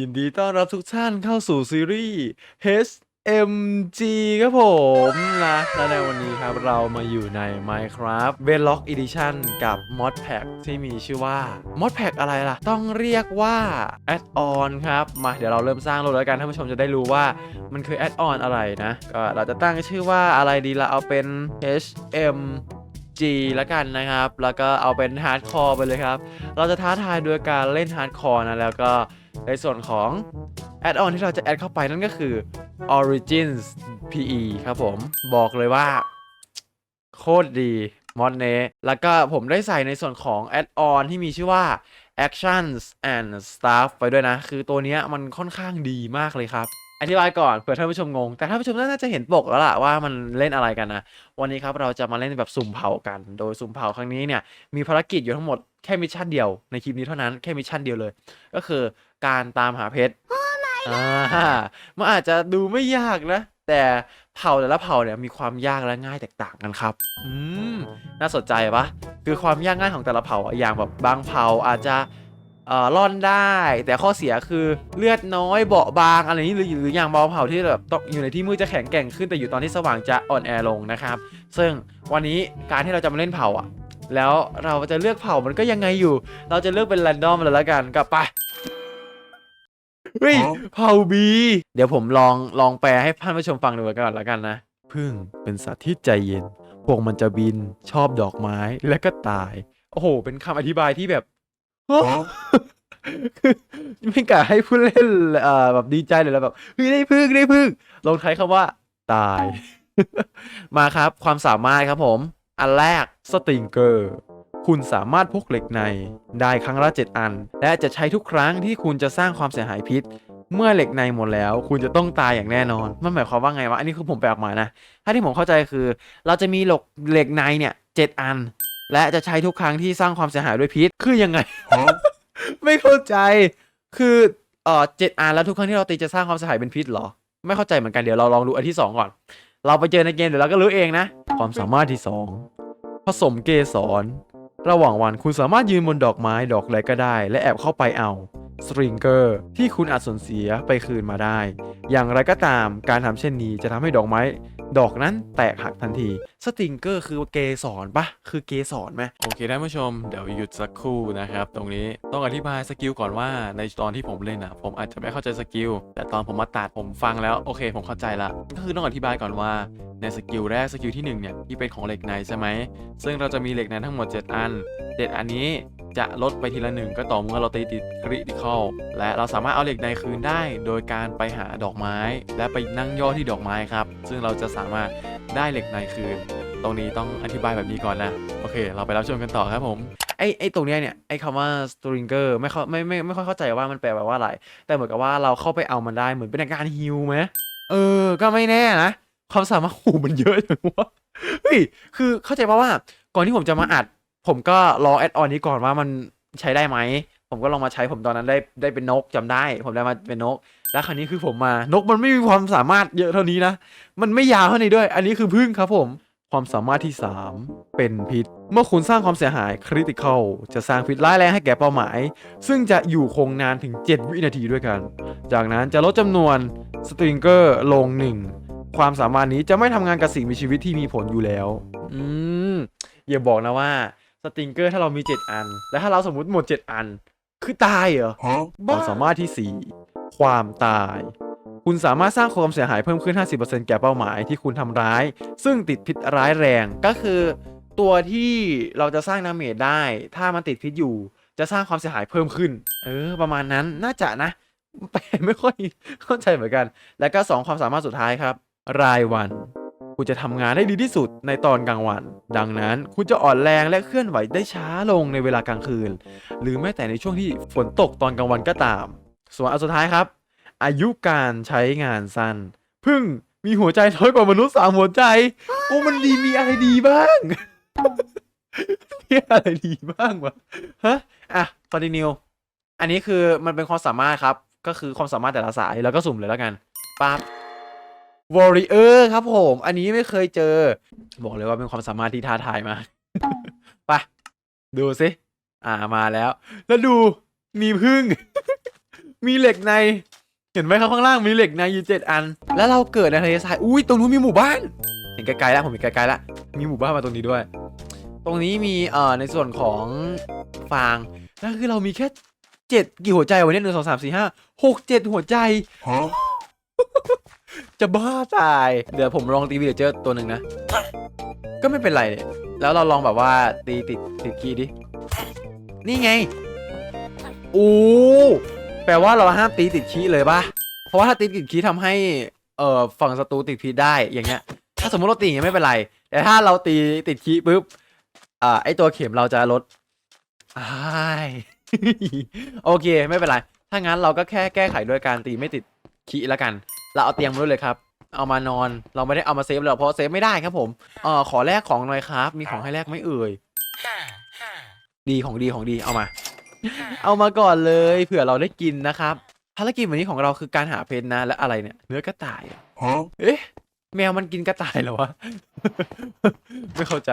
ยินดีต้อนรับทุกท่านเข้าสู่ซีรีส์ HMG ครับผมนะและในวันนี้ครับเรามาอยู่ใน Minecraft v l o g Edition กับ Mod Pack ที่มีชื่อว่า Mod Pack อะไรล่ะ ต้องเรียกว่า Add-on ครับ มาเดี๋ยวเราเริ่มสร้างโลกแล้วกันท่านผู้ชมจะได้รู้ว่ามันคือ Add-on อะไรนะ ก็เราจะตั้งชื่อว่าอะไรดีละเอาเป็น HM G แล้วกันนะครับ แล้วก็เอาเป็นฮาร์ดคอร์ไปเลยครับ เราจะท้าทายโดยการเล่นฮาร์ดคอร์นะ แล้วก็ในส่วนของแอดออนที่เราจะแอดเข้าไปนั่นก็คือ Origins PE ครับผมบอกเลยว่า โคตรดีมอดเนแล้วก็ผมได้ใส่ในส่วนของแอดออนที่มีชื่อว่า Actions and Stuff ไปด้วยนะ คือตัวนี้มันค่อนข้างดีมากเลยครับ อธิบายก่อนเผื่อท่านผู้ชมงง แต่ท่านผู้ชมน่าจะเห็นปกแล้วล่ะว่ามันเล่นอะไรกันนะ วันนี้ครับเราจะมาเล่นแบบสุ่มเผากัน โดยสุ่มเผาครั้งนี้เนี่ยมีภารกิจอยู่ทั้งหมดแค่มิชชั่นเดียวในคลิปนี้เท่านั้นแค่มิชชั่นเดียวเลย ก็คือการตามหาเพชรอ่ามันอาจจะดูไม่ยากนะ แต่เผ่าแต่ละเผ่าเนี่ยมีความยากและง่ายแตกต่างกันครับ อืมน่าสนใจปะคือความยากง่ายของแต่ละเผ่าอะอย่างแบบบางเผ่าอาจจะเอ่อ ร่อนได้ แต่ข้อเสียคือเลือดน้อยเบาบางอะไรนี้หรือหรืออย่างบางเผ่าที่แบบต้องอยู่ในที่มืดจะแข็งแกร่งขึ้นแต่อยู่ตอนที่สว่างจะอ่อนแอลงนะครับ ซึ่งวันนี้การที่เราจะมาเล่นเผ่าอะ แล้วเราจะเลือกเผ่ามันก็ยังไงอยู่ เราจะเลือกเป็นแรนดอมเลยแล้วกันกลับไปเฮ้ยอ๋อเผ่าบี เดี๋ยวผมลองลองแปลให้ท่านผู้ชมฟังดูก่อนแล้วกันนะพึ่งเป็นสัตว์ที่ใจเย็น พวกมันจะบินชอบดอกไม้และก็ตาย โอ้โห เป็นคำอธิบายที่แบบ คือไม่กล้าให้ผู้เล่นเอ่อแบบดีใจเลยแล้วแบบเฮ้ยได้พึ่งได้พึ่งลงท้ายคำว่า ตาย มาครับความสามารถครับผม อันแรกสติงเกอร์คุณสามารถพกเหล็กในได้ครั้งละ 7 อัน และจะใช้ทุกครั้งที่คุณจะสร้างความเสียหายพิษ เมื่อเหล็กในหมดแล้ว คุณจะต้องตายอย่างแน่นอนมันหมายความว่าไงวะอันนี้คือผมแปลออกมานะถ้าที่ผมเข้าใจคือ เราจะมีเหล็กเหล็กในเนี่ยเจ็ดอัน และจะใช้ทุกครั้งที่สร้างความเสียหายด้วยพิษคือยังไง ไม่เข้าใจคือเอ่อเจ็ดอันแล้วทุกครั้งที่เราตีจะสร้างความเสียหายเป็นพิษเหรอ ไม่เข้าใจเหมือนกันเดี๋ยวเราลองดูอันที่สองก่อน เราไปเจอในเกมเดี๋ยวเราก็รู้เองนะ ความสามารถที่สองผสมเกสรระหว่างวันคุณสามารถยืนบนดอกไม้ดอกอะไรก็ได้ และแอบเข้าไปเอาสตริงเกอร์ที่คุณอาจสูญเสียไปคืนมาได้ อย่างไรก็ตามการทำเช่นนี้จะทำให้ดอกไม้ ดอกนั้นแตกหักทันที สติงเกอร์คือเกสรปะคือเกสรไหมโอเคท่านผู้ชมเดี๋ยวหยุดสักครู่นะครับ ตรงนี้ต้องอธิบายสกิลก่อนว่าในตอนที่ผมเล่นอะผมอาจจะไม่เข้าใจสกิลแต่ตอนผมมาตัดผมฟังแล้วโอเค ผมเข้าใจละก็คือต้องอธิบายก่อนว่าในสกิลแรกสกิลที่หนึ่งเนี่ยที่เป็นของเหล็กในใช่ไหมซึ่งเราจะมีเหล็กในทั้งหมด 7 อัน 7 อันนี้ จะลดไปทีละหนึ่งก็ต่อเมื่อเราตีติดคริติคอลและเราสามารถเอาเหล็กในคืนได้ โดยการไปหาดอกไม้ และไปนั่งย่อที่ดอกไม้ครับ ซึ่งเราจะสามารถได้เหล็กในคืน ตรงนี้ต้องอธิบายแบบนี้ก่อนนะโอเค เราไปรับชมกันต่อครับผมไอไอตรงเนี้ยเนี่ยไอคำว่า stringer ไม่เข้าไม่ไม่ไม่ค่อยเข้าใจว่ามันแปลว่าอะไร แต่เหมือนกับว่าเราเข้าไปเอามันได้เหมือนเป็นการฮิลไหมเออ ก็ไม่แน่นะความสามารถโอ้โหมันเยอะจังวะเฮ้ยคือเข้าใจป่าว่าก่อนที่ผมจะมาอัด ผมก็ลองแอดออนนี้ก่อนว่ามันใช้ได้ไหม ผมก็ลองมาใช้ผมตอนนั้นได้ได้เป็นนกจำได้ ผมได้มาเป็นนก แล้วคราวนี้คือผมมานกมันไม่มีความสามารถเยอะเท่านี้นะ มันไม่ยาวเท่านี้ด้วย อันนี้คือพึ่งครับผม ความสามารถที่ 3 เป็นพิษ เมื่อคุณสร้างความเสียหายคริติคอลจะสร้างพิษร้ายแรงให้แก่เป้าหมาย ซึ่งจะอยู่คงนานถึง 7 วินาทีด้วยกัน จากนั้นจะลดจำนวนสตริงเกอร์ลง 1 ความสามารถนี้จะไม่ทำงานกับสิ่งมีชีวิตที่มีผลอยู่แล้ว อืมอย่าบอกนะว่า สตริงเกอร์ถ้าเรามี 7 อัน แล้วถ้าเราสมมติหมด 7 อัน คือตายเหรอความสามารถที่ 4 ความตาย คุณสามารถสร้างความเสียหายเพิ่มขึ้น 50%แก่เป้าหมายที่คุณทำร้าย ซึ่งติดพิษร้ายแรงก็คือ ตัวที่เราจะสร้างดาเมจได้ ถ้ามันติดพิษอยู่ จะสร้างความเสียหายเพิ่มขึ้น เออ ประมาณนั้นน่าจะนะแปลไม่ค่อยเข้าใจเหมือนกัน แล้วก็ 2 ความสามารถสุดท้ายครับ รายวัน คุณจะทำงานได้ดีที่สุดในตอนกลางวัน ดังนั้นคุณจะอ่อนแรงและเคลื่อนไหวได้ช้าลงในเวลากลางคืน หรือแม้แต่ในช่วงที่ฝนตกตอนกลางวันก็ตาม ส่วนอันสุดท้ายครับ อายุการใช้งานสั้นพึ่งมีหัวใจน้อยกว่ามนุษย์สามหัวใจ โอ้มันดีมีอะไรดีบ้างมีอะไรดีบ้างวะฮะอะคอนติเนียอันนี้คือมันเป็นความสามารถครับ ก็คือความสามารถแต่ละสายแล้วก็สุ่มเลยแล้วกันปั๊บ วอริเออร์ครับผม อันนี้ไม่เคยเจอ บอกเลยว่าเป็นความสามารถที่ท้าทายมากไปดูสิ อ่ามาแล้ว แล้วดูมีพึ่ง มีเหล็กใน เห็นไหมครับข้างล่างมีเหล็กในอยู่เจ็ดอัน แล้วเราเกิดในทะเลทรายอุ้ยตรงนู้นมีหมู่บ้าน เห็นไกลๆแล้วผมเห็นไกลๆแล้วมีหมู่บ้านมาตรงนี้ด้วย ตรงนี้มีเอ่อในส่วนของฟางนั่นคือเรามีแค่เจ็ดกี่หัวใจวันนี้หนึ่งสองสามสี่ห้าหกเจ็ดหัวใจ Huh? จะบ้าตาย เดี๋ยวผมลองตีวีเจอตัวหนึ่งนะ ก็ไม่เป็นไรเนี่ยแล้วเราลองแบบว่าตีติดติดคีย์ดิ นี่ไง โอ้แปลว่าเราห้ามตีติดคีย์เลยปะเพราะว่าถ้าตีติดคีย์ทำให้ เอ่อ ฝั่งศัตรูติดพิษได้ อย่างเงี้ย ถ้าสมมติเราตีอย่างเงี้ยไม่เป็นไร แต่ถ้าเราตีติดคีย์ปุ๊บ อ่า ไอตัวเข็มเราจะลดอายโอเค ไม่เป็นไร ถ้างั้นเราก็แค่แก้ไขด้วยการตีไม่ติดคีย์แล้วกัน เราเอาเตียงมาด้วยเลยครับ เอามานอน เราไม่ได้เอามาเซฟเลยเพราะเซฟไม่ได้ครับผมเอ่อขอแลกของหน่อยครับ มีของให้แลกไหม่เอ่ย ดีของดีของดีเอามา เอามาก่อนเลยเผื่อเราได้กินนะครับ ภารกิจวันนี้ของเราคือการหาเพชรนะ และอะไรเนี่ย เนื้อกระต่าย Huh? เอ๊ะ แมวมันกินกระต่ายเหรอวะ ไม่เข้าใจ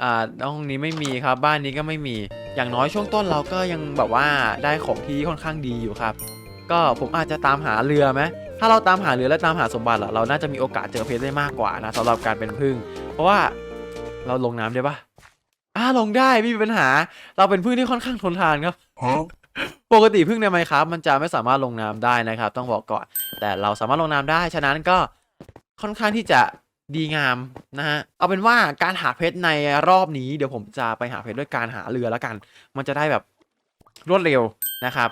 อ่าห้องนี้ไม่มีครับบ้านนี้ก็ไม่มีอย่างน้อยช่วงต้นเราก็ยังแบบว่าได้ของที่ค่อนข้างดีอยู่ครับ ก็ผมอาจจะตามหาเรือไหม ถ้าเราตามหาเรือและตามหาสมบัติอะเราน่าจะมีโอกาสเจอเพชรได้มากกว่านะสำหรับการเป็นพึ่ง เพราะว่าเราลงน้ำได้ปะอ่าลงได้ไม่มีปัญหา เราเป็นพึ่งที่ค่อนข้างทนทานครับปกติพึ่งในไมครับมันจะไม่สามารถลงน้ำได้นะครับ ต้องบอกก่อน แต่เราสามารถลงน้ำได้ฉะนั้นก็ค่อนข้างที่จะดีงามนะฮะ เอาเป็นว่าการหาเพชรในรอบนี้เดี๋ยวผมจะไปหาเพชรด้วยการหาเรือแล้วกัน มันจะได้แบบรวดเร็วนะครับ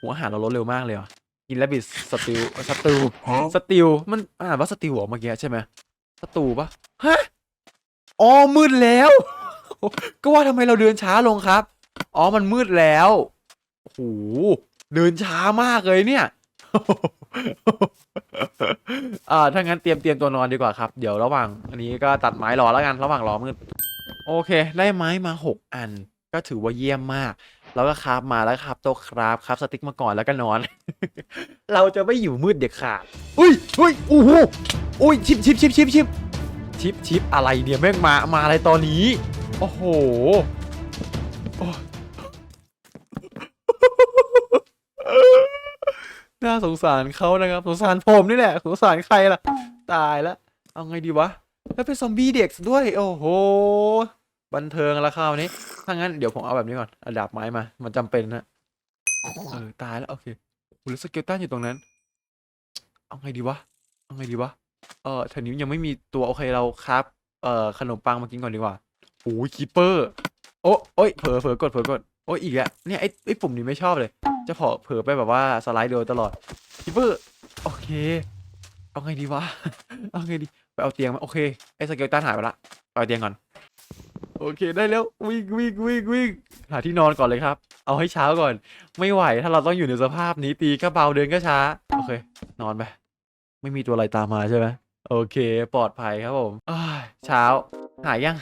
หัวหาเราลดเร็วมากเลยอะ กินแล้วบิดสติลสติล Huh? สติลมันอ่านว่าสติลเหรอเมื่อกี้ใช่ไหมสตูปะฮะอ๋อมืดแล้ว ก็ว่าทำไมเราเดินช้าลงครับ อ๋อมันมืดแล้วโอ้โหเดินช้ามากเลยเนี่ยอ่าถ้างั้นเตรียมเตรียมตัวนอนดีกว่าครับ เดี๋ยวระหว่าง อันนี้ก็ตัดไม้รอแล้วกัน ระหว่างรอมืด โอเค ได้ไม้มาหกอัน ก็ถือว่าเยี่ยมมาก แล้วก็คราฟมาแล้วครับโต๊ะคราฟครับสติ๊กมาก่อนแล้วก็นอน เราจะไม่อยู่มืดเด็ดขาดอุ้ยอุ้ยโอ้โหอุ้ยชิปชิปชิปชิปชิปชิปชิปอะไรเนี่ยแม่งมามาอะไรตอนนี้ โอ้โหโอ้น่าสงสารเขานะครับสงสารผมนี่แหละสงสารใครล่ะ ตายแล้วเอาไงดีวะ แล้วเป็นซอมบี้เด็กด้วย โอ้โห บันเทิงแล้วคราวนี้ ถ้างั้นเดี๋ยวผมเอาแบบนี้ก่อนเอาดาบไม้มา มันจำเป็นนะเออตายแล้วโอเคโอ้แล้วสเกลตันอยู่ตรงนั้น เอาไงดีวะ เอาไงดีวะ เออแถวนี้ยังไม่มีตัวโอเคเราครับ เอ่อขนมปังมากินก่อนดีกว่าโอ้ยคีเปอร์ โอ้โอ้ยเผลอเผลอกดเผลอกด โอ้ยอีกแล้วเนี่ยไอ้ไอ้ปุ่มนี้ไม่ชอบเลย จะเผลอเผลอไปแบบว่าสไลด์โดนตลอดคีเปอร์ โอเค เอาไงดีวะ เอาไงดี ไปเอาเตียงมาโอเคไอ้สเกลตันหายไปละไปเอาเตียงก่อน โอเคได้แล้ววิ่งวิ่งวิ่งวิ่งหาที่นอนก่อนเลยครับ เอาให้เช้าก่อน ไม่ไหวถ้าเราต้องอยู่ในสภาพนี้ตีก็เบาเดินก็ช้า โอเค นอนไปไม่มีตัวอะไรตามมาใช่ไหมโอเค ปลอดภัยครับผมอ้ายเช้า หายยัง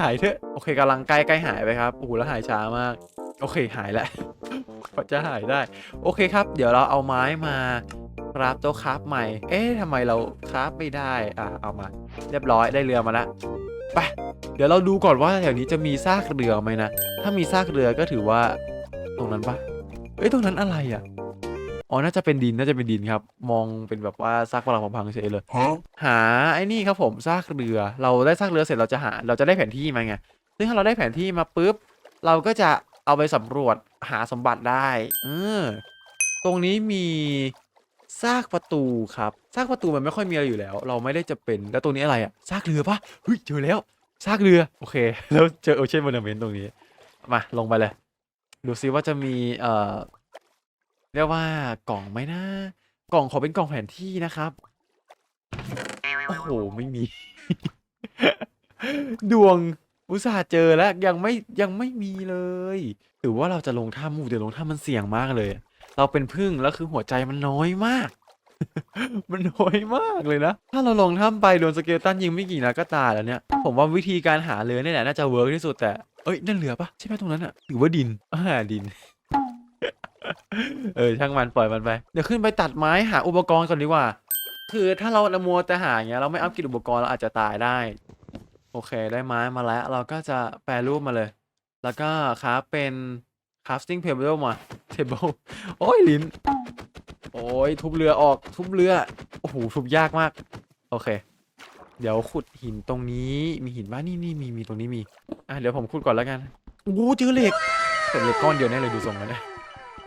หายเถอะโอเคกำลังใกล้ใกล้หายไปครับโอ้โหแล้วหายช้ามาก โอเคหายแล้วกว่าจะหายได้ โอเคครับ เดี๋ยวเราเอาไม้มาคราฟโต๊ะคราฟใหม่ เอ๊ะทำไมเราคราฟไม่ได้ อะเอามา เรียบร้อยได้เรือมาแล้ว ไปเดี๋ยวเราดูก่อนว่าแถวนี้จะมีซากเรือไหมนะ ถ้ามีซากเรือก็ถือว่า ตรงนั้นปะเอ้ยตรงนั้นอะไรอะอ๋อน่าจะเป็นดินน่าจะเป็นดินครับ มองเป็นแบบว่าซากปรักพังๆเฉยเลย Huh? หาไอ้นี่ครับผมซากเรือ เราได้ซากเรือเสร็จเราจะหา เราจะได้แผนที่มาไงซึ่งถ้าเราได้แผนที่มาปุ๊บเราก็จะเอาไปสำรวจหาสมบัติได้เออตรงนี้มีซากประตูครับ ซากประตูมันไม่ค่อยมีอะไรอยู่แล้ว เราไม่ได้จะเป็นแล้วตรงนี้อะไรอะซากเรือปะเฮ้ยเจอแล้วซากเรือโอเค แล้วเจอโอเชียนมอนเมนต์ตรงนี้มาลงไปเลย ดูซิว่าจะมีเอ่อเรียกว่ากล่องไหมนะกล่องขอเป็นกล่องแผนที่นะครับโอ้โหไม่มี ดวงอุตส่าห์เจอแล้วยังไม่ยังไม่มีเลยหรือว่าเราจะลงถ้ำอูเดี๋ยวลงถ้ำมันเสี่ยงมากเลย เราเป็นพึ่งแล้วคือหัวใจมันน้อยมาก มันน้อยมากเลยนะ ถ้าเราลงถ้ำไปโดนสเกลตันยิงไม่กี่นัดก็ตายแล้วเนี่ย ผมว่าวิธีการหาเรือเนี่ยแหละน่าจะเวิร์กที่สุดแต่ เอ้ยนั่นเรือปะใช่ไหมตรงนั้นอะหรือว่าดินอ่าดิน เออช่างมันปล่อยมันไป เดี๋ยวขึ้นไปตัดไม้หาอุปกรณ์ก่อนดีกว่า คือถ้าเราละมัวแต่หาอย่างเงี้ยเราไม่อัพเกรดอุปกรณ์เราอาจจะตายได้ โอเคได้ไม้มาแล้ว เราก็จะแปรรูปมาเลย แล้วก็คราฟเป็น crafting table มาเทเบิลโอ้ยลิ้น โอ้ยทุบเรือออกทุบเรือโอ้โหทุบยากมาก โอเค เดี๋ยวขุดหินตรงนี้มีหินบ้านี่นี่มีมีตรงนี้มีอะเดี๋ยวผมขุดก่อนแล้วกันโอ้โหเจอเหล็กแต่เหล็กก้อนเดียวแน่เลยดูทรงแล้วเนี่ย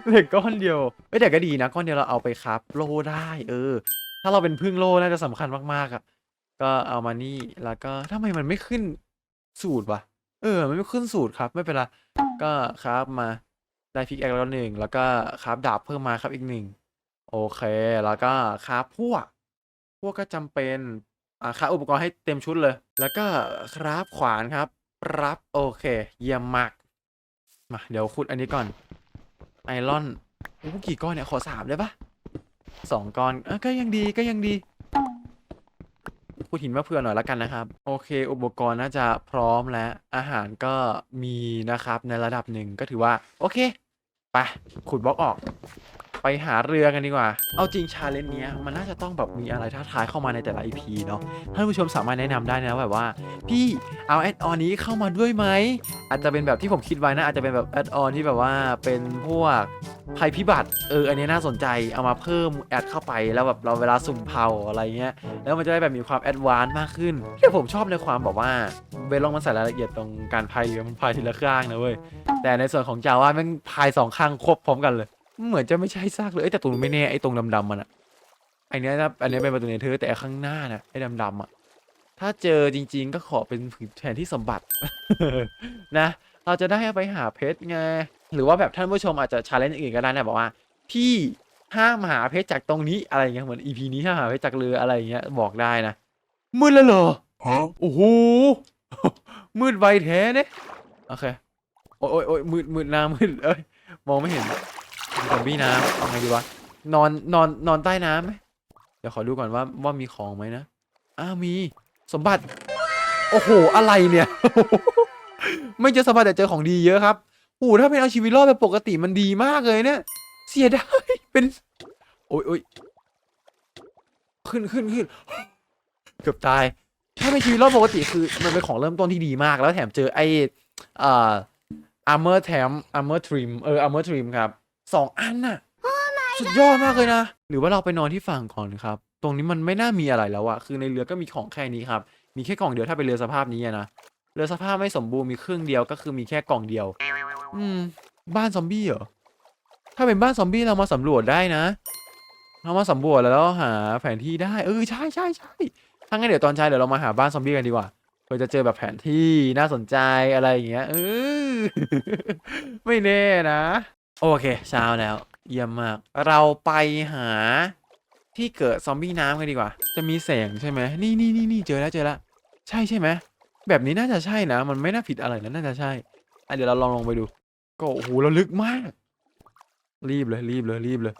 เหล็กก้อนเดียวเอ้ยแต่ก็ดีนะก้อนเดียวเราเอาไปครับ โลได้ เออ ถ้าเราเป็นพึ่งโลน่าจะสำคัญมากๆอะก็เอามานี่แล้วก็ทำไมมันไม่ขึ้นสูตรวะเออมันไม่ขึ้นสูตรครับไม่เป็นไรก็ครับมาได้พิกแอคแล้วหนึ่งแล้วก็ครับดาบเพิ่มมาครับอีกหนึ่ง โอเค แล้วก็ครับพวก พวกก็จำเป็นอ่าครับอุปกรณ์ให้เต็มชุดเลย แล้วก็ครับขวานครับ รับโอเค เยี่ยมมาก มา เดี๋ยวขุดอันนี้ก่อน ไอรอนโอ้กี่ก้อนเนี่ย ขอสามได้ปะสองก้อนอก็ยังดีก็ยังดีขุดหินมาเผื่อหน่อยแล้วกันนะครับ โอเค อุปกรณ์น่าจะพร้อมแล้ว อาหารก็มีนะครับในระดับหนึ่งก็ถือว่า โอเค ไป ขุดบล็อกออก ไปหาเรือกันดีกว่า เอาจริงชาเลนจ์เนี้ยมันน่าจะต้องแบบมีอะไรท้าทายเข้ามาในแต่ละ EP เนาะ ท่านผู้ชมสามารถแนะนำได้นะแบบว่า พี่เอาแอดออนนี้เข้ามาด้วยไหม อาจจะเป็นแบบที่ผมคิดไว้นะ อาจจะเป็นแบบแอดออนที่แบบว่าเป็นพวกภัยพิบัติ เออ อันนี้น่าสนใจ เอามาเพิ่มแอดเข้าไปแล้วแบบเราเวลาสุ่มเผาอะไรเงี้ย แล้วมันจะได้แบบมีความแอดวานซ์มากขึ้นที่ผมชอบในความแบบว่าเบลลองมันใส่รายละเอียดตรงการพายเรือมันพายทีละข้างนะเว้ย แต่ในส่วนของจาว่าม่งพายสองข้างควบพร้อมกันเลย เหมือนจะไม่ใช่ซากเลยเอ้ยแต่ตรงนู้นไม่แน่ไอ้ตรงดำๆมันอะไอเนี้ยนะอันเนี้ยเป็นประตูเนเธอร์แต่ไอ้ข้างหน้าน่ะไอ้ดำๆอะถ้าเจอจริง ๆ ก็ขอเป็นแทนที่สมบัติ นะ เราจะได้เอาไปหาเพชรไงหรือว่าแบบท่านผู้ชมอาจจะชาเลนจ์อื่นก็ได้นะบอกว่าพี่ห้ามหาเพชรจากตรงนี้อะไรเงี้ยเหมือนอีพีนี้ห้ามหาเพชรจากเรืออะไรเงี้ยบอกได้นะมืดแล้วเหรอ Huh? โอ้โหมืดไวแท้เนี่ยโอเคโอ้ยโอ้ยโอ้ยมืดมืดหน้ามืดเอ้ยมองไม่เห็น ซอมบี้น้ำเอาไงดีวะ นอนนอนนอนใต้น้ำไหมเดี๋ยวขอดูก่อนว่าว่ามีของไหมนะ อ้าวมี สมบัติ โอ้โห อะไรเนี่ย ไม่เจอสมบัติแต่เจอของดีเยอะครับโอ้โหถ้าเป็นเอาชีวิตรอดแบบปกติมันดีมากเลยเนี่ย เสียดาย เป็น โอ้ยโอ้ยขึ้นขึ้นขึ้นเกือบตาย ถ้าเป็นชีวิตรอดปกติคือ มันเป็นของเริ่มต้นที่ดีมาก แล้วแถมเจอไอ้อ่อ armor แถม armor trim เออ armor trim ครับ สองอันน่ะสุดยอดมากเลยนะ หรือว่าเราไปนอนที่ฝั่งก่อนครับ ตรงนี้มันไม่น่ามีอะไรแล้วอะคือในเรือก็มีของแค่นี้ครับ มีแค่กล่องเดียวถ้าเป็นเรือสภาพนี้อะนะ เรือสภาพไม่สมบูรณ์มีครึ่งเดียวก็คือมีแค่กล่องเดียว อืม บ้านซอมบี้เหรอ ถ้าเป็นบ้านซอมบี้เรามาสำรวจได้นะ เรามาสำรวจแล้วหาแผนที่ได้ เออใช่ใช่ใช่ถ้างั้นเดี๋ยวตอนเช้าเดี๋ยวเรามาหาบ้านซอมบี้กันดีกว่าเพื่อจะเจอแบบแผนที่น่าสนใจอะไรอย่างเงี้ย เออ ไม่แน่นะ โอเคเช้าแล้ว เยี่ยมมาก เราไปหาที่เกิดซอมบี้น้ำกันดีกว่า จะมีแสงใช่ไหมนี่นี่นี่นี่เจอแล้วเจอแล้ว ใช่ใช่ไหมแบบนี้น่าจะใช่นะ มันไม่น่าผิดอะไรนะน่าจะใช่อะเดี๋ยวเราลองลงไปดู ก็โอ้โหเราลึกมาก รีบเลยรีบเลยรีบเลย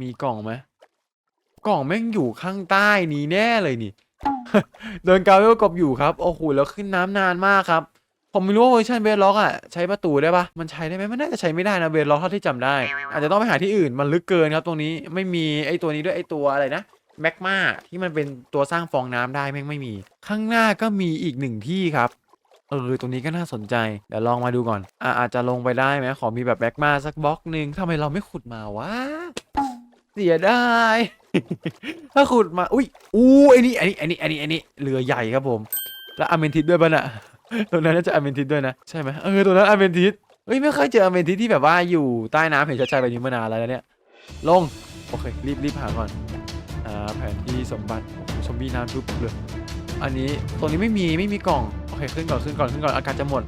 มีกล่องไหมกล่องแม่งอยู่ข้างใต้นี้แน่เลยนี่ เดินกาวเวลกบอยู่ครับ โอ้โหแล้วขึ้นน้ำนานมากครับ ผมไม่รู้ว่าเวอร์ชันเบสล็อกอะใช้ประตูได้ปะมันใช้ได้ไหมมันน่าจะใช้ไม่ได้นะเบสล็อกเท่าที่จำได้ อาจจะต้องไปหาที่อื่นมันลึกเกินครับตรงนี้ไม่มีไอตัวนี้ด้วยไอตัวอะไรนะแมกมาที่มันเป็นตัวสร้างฟองน้ำได้แม่งไม่มี ข้างหน้าก็มีอีกหนึ่งที่ครับเออตรงนี้ก็น่าสนใจเดี๋ยวลองมาดูก่อนอะอาจจะลงไปได้ไหมขอมีแบบแบ็กมาสักบล็อกหนึ่งทำไมเราไม่ขุดมาวะเสียดายถ้าขุดมาอุ้ยอู้ไอ้นี่ไอ้นี่ไอ้นี่ไอ้นี่ไอ้นี่เรือใหญ่ครับผม แล้วอเมนทิสด้วยป่ะน่ะ ตัวนั้นน่าจะอเมนทิสด้วยนะใช่ไหมเออตัวนั้นอเมนทิสเฮ้ยไม่เคยเจออเมนทิสที่แบบว่าอยู่ใต้น้ำเห็นชัดๆแบบนี้มานานแล้วเนี่ยลงโอเครีบรีบหาก่อนอ่าแผนที่สมบัติโอ้โหซอมบีน้ำทุบเลยอันนี้ตรงนี้ไม่มีไม่มีกล่องโอเคขึ้นก่อนขึ้นก่อนขึ้นก่อนอากาศจะหมด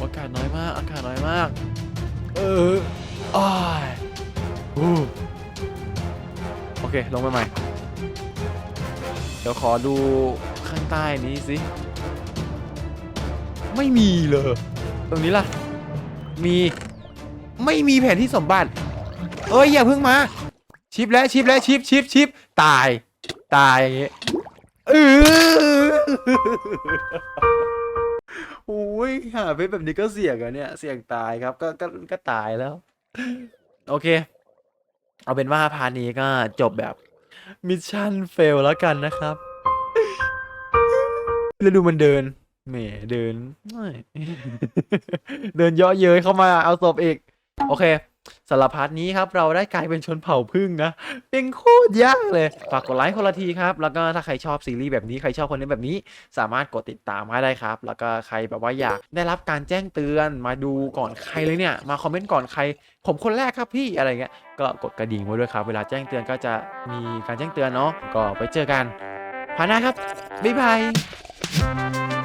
อากาศน้อยมากอากาศน้อยมาก เอออ้ายโอเคลงไปใหม่เดี๋ยวขอดูข้างใต้นี้สิ ไม่มีเลย ตรงนี้ล่ะ มีไม่มีแผนที่สมบัติ เอ้ยอย่าเพิ่งมา ชิปแล้วชิปแล้วชิปชิปชิปตาย ตายอย่างงี้เออโอ้ยหาเพชรแบบนี้ก็เสี่ยงอะเนี่ยเสี่ยงตายครับก็ก็ก็ตายแล้ว โอเค เอาเป็นว่าพาร์ทนี้ก็จบแบบมิชชั่นเฟลแล้วกันนะครับแล้วดูมันเดิน แหมเดินไม่เดินเยาะเย้ยเข้ามาเอาศพอีก โอเคสำหรับพาร์ทนี้ครับ เราได้กลายเป็นชนเผ่าพึ่งนะ เป็นโคตรยากเลย ฝากกดไลค์คนละทีครับ แล้วก็ถ้าใครชอบซีรีส์แบบนี้ใครชอบคอนเทนต์แบบนี้ สามารถกดติดตามให้ได้ครับ แล้วก็ใครแบบว่าอยากได้รับการแจ้งเตือนมาดูก่อนใครเลยเนี่ย มาคอมเมนต์ก่อนใคร ผมคนแรกครับพี่อะไรเงี้ยก็กดกระดิ่งไว้ด้วยครับ เวลาแจ้งเตือนก็จะมีการแจ้งเตือนเนาะก็ไปเจอกันพาร์ทหน้าครับบ๊ายบาย